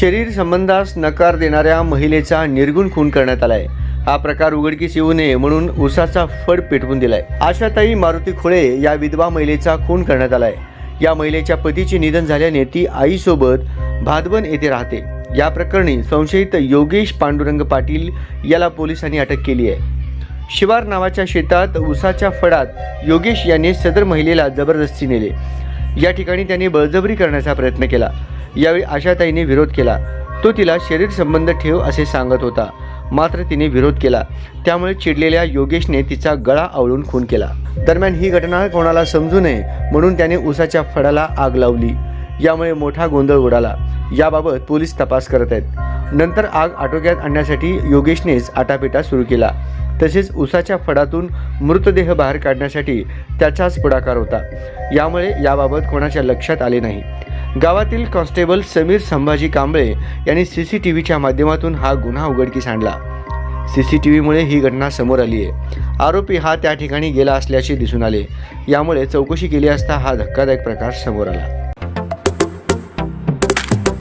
शरीर संबंधास नकार देणाऱ्या महिलेचा निर्गुण खून करण्यात आलाय. हा प्रकार उघडकीस येऊ नये म्हणून उसाचा फड पेटवून दिलाय. आशाताई मारुती खुळे या विधवा महिलेचा खून करण्यात आलाय. या महिलेच्या पतीचे निधन झाल्याने ती आईसोबत भादवन येथे राहते. या प्रकरणी संशयित योगेश पांडुरंग पाटील याला पोलिसांनी अटक केली आहे. शिवार नावाच्या शेतात उसाच्या फडात योगेश याने सदर महिलेला जबरदस्ती नेले. या ठिकाणी त्याने बळजबरी करण्याचा प्रयत्न केला. यावेळी आशाताईने विरोध केला. तो तिला शरीर संबंध ठेव असे सांगत होता. मात्र तिने विरोध केला. त्यामुळे चिडलेल्या योगेशने तिचा गळा आवळून खून केला. दरम्यान ही घटना कोणाला समजू नये म्हणून त्याने उसाच्या फडाला आग लावली. यामुळे मोठा गोंधळ उडाला. याबाबत पोलीस तपास करत आहेत. नंतर आग आटोक्यात आणण्यासाठी योगेशनेच आटापिटा सुरू केला. तसेच उसाच्या फडातून मृतदेह बाहेर काढण्यासाठी त्याचाच पुढाकार होता. यामुळे याबाबत कोणाच्या लक्षात आले नाही. गावातील कॉन्स्टेबल समीर संभाजी कांबळे यांनी सी सी टी व्हीच्या माध्यमातून हा गुन्हा उघडकीस आणला. सी सी टी व्हीमुळे ही घटना समोर आली आहे. आरोपी हा त्या ठिकाणी गेला असल्याचे दिसून आले. यामुळे चौकशी केली असता हा धक्कादायक प्रकार समोर आला.